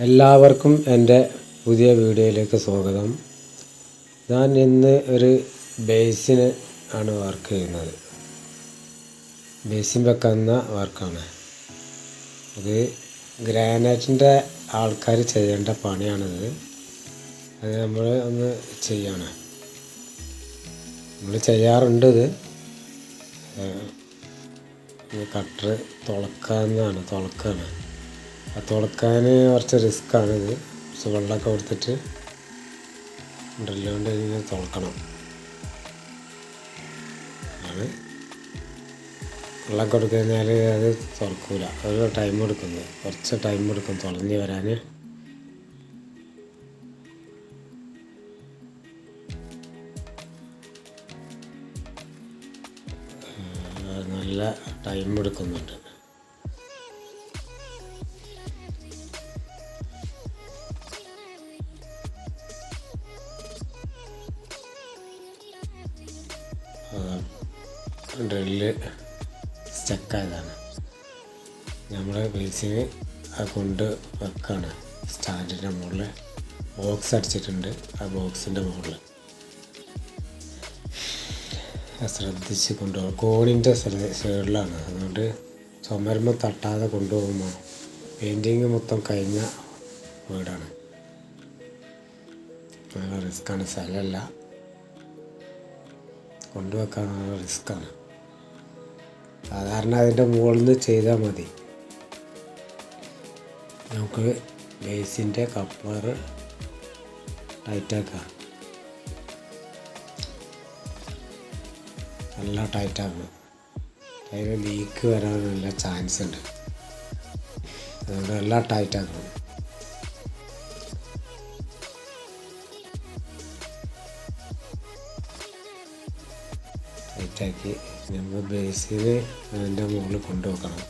എല്ലാവർക്കും എന്റെ പുതിയ വീഡിയോയിലേക്ക് സ്വാഗതം. ഞാൻ ഇന്ന് ഒരു ബേസിന് ആണ് വർക്ക് ചെയ്യുന്നത്. ബേസിൻ വെക്കുന്ന വർക്കാണ് അത് ഗ്രാനൈറ്റിന്റെ ആൾക്കാർ ചെയ്യേണ്ട പണിയാണിത്. അത് നമ്മൾ ഒന്ന് ചെയ്യാണ്. നമ്മൾ ചെയ്യാറുണ്ട് ഇത്. കട്ടർ തുളക്കാന്നാണ് തുളക്കാണ്. തുളക്കാൻ കുറച്ച് റിസ്ക്കാണിത് കുറച്ച് വെള്ളമൊക്കെ കൊടുത്തിട്ട് ഡ്രില്ലുകൊണ്ട് ഇങ്ങനെ തുളക്കണം. ആണ് വെള്ളം കൊടുക്കഴിഞ്ഞാൽ അത് തുറക്കൂല ഒരു ടൈം എടുക്കുന്നു കുറച്ച് ടൈം എടുക്കും തുളഞ്ഞ് വരാൻ നല്ല ടൈം എടുക്കുന്നുണ്ട്. ഡ്രില്ല് സ്റ്റക്കായതാണ് നമ്മൾ ബേസിന് കൊണ്ട് വെക്കാണ്. സ്റ്റാൻഡിന്റെ മുകളിൽ ബോക്സ് അടിച്ചിട്ടുണ്ട് ആ ബോക്സിന്റെ മുകളിൽ ശ്രദ്ധിച്ച് കൊണ്ടുപോകും. കോണിന്റെ സൈഡിലാണ് അതുകൊണ്ട് ചുമരുമ്പോൾ തട്ടാതെ കൊണ്ടുപോകുമ്പോൾ പെയിന്റിങ് മൊത്തം കഴിഞ്ഞ വീടാണ്. നല്ല റിസ്ക്കാണ്. സ്ഥലമല്ല കൊണ്ടുവെക്കാൻ നല്ല റിസ്ക്കാണ്. സാധാരണ അതിന്റെ മുകളിൽ നിന്ന് ചെയ്താൽ മതി. നമുക്ക് ബേസിന്റെ കപ്പർ ടൈറ്റാക്കാം. നല്ല ടൈറ്റാക്കണം. അതിൽ ലീക്ക് വരാൻ നല്ല ചാൻസ് ഉണ്ട്. അതുകൊണ്ട് എല്ലാം ടൈറ്റാക്കണം. ടൈറ്റാക്കി നമ്മൾ ബേസിൽ അതിന്റെ മുകളിൽ കൊണ്ടുവെക്കണം.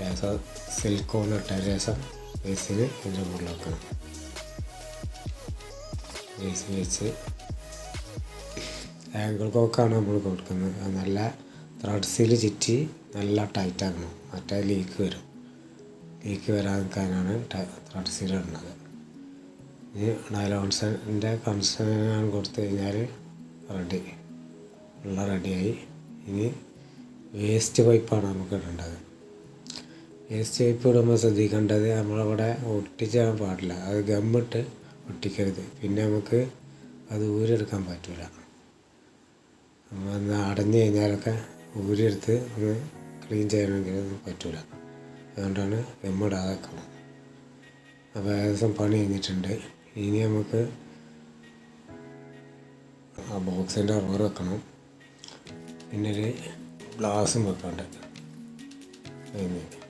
രസം സിലിക്കോൺ ഇട്ട രസം ബേസിൽ അതിന്റെ മുകളിൽ വെക്കണം. ബേസ് വെച്ച് ആംഗിൾ കോക്കാണ് നമ്മൾ കൊടുക്കുന്നത്. നല്ല ത്രെഡ്സിൽ ചുറ്റി നല്ല ടൈറ്റാക്കണം മറ്റേ ലീക്ക് വരും. ലീക്ക് വരാതിരിക്കാനാണ് ത്രെഡ്സിൽ ഇടുന്നത് ഇനി നൈലോൺസിന്റെ കൺസൺ കൊടുത്തു കഴിഞ്ഞാൽ റെഡി. വെള്ള റെഡിയായി. ഇനി വേസ്റ്റ് പൈപ്പാണ് നമുക്ക് ഇടേണ്ടത്. വേസ്റ്റ് പൈപ്പ് ഇടുമ്പോൾ ശ്രദ്ധിക്കേണ്ടത് നമ്മളവിടെ ഒട്ടിച്ചാൻ പാടില്ല. അത് ഗമ്മിട്ട് ഒട്ടിക്കരുത്. പിന്നെ നമുക്ക് അത് ഊരെടുക്കാൻ പറ്റില്ല നമ്മൾ അടഞ്ഞു കഴിഞ്ഞാലൊക്കെ ഊരിയെടുത്ത് ഒന്ന് ക്ലീൻ ചെയ്യണമെങ്കിൽ ഒന്നും പറ്റില്ല അതുകൊണ്ടാണ് ഗമ്മിടാതെ അപ്പോൾ ഏകദേശം പണി കഴിഞ്ഞിട്ടുണ്ട്. ഇനി നമുക്ക് ആ ബോക്സിന്റെ റബ്ബർ വെക്കണം. പിന്നെ ഒരു ഗ്ലാസും വെക്കണ്ട്. കഴിഞ്ഞ്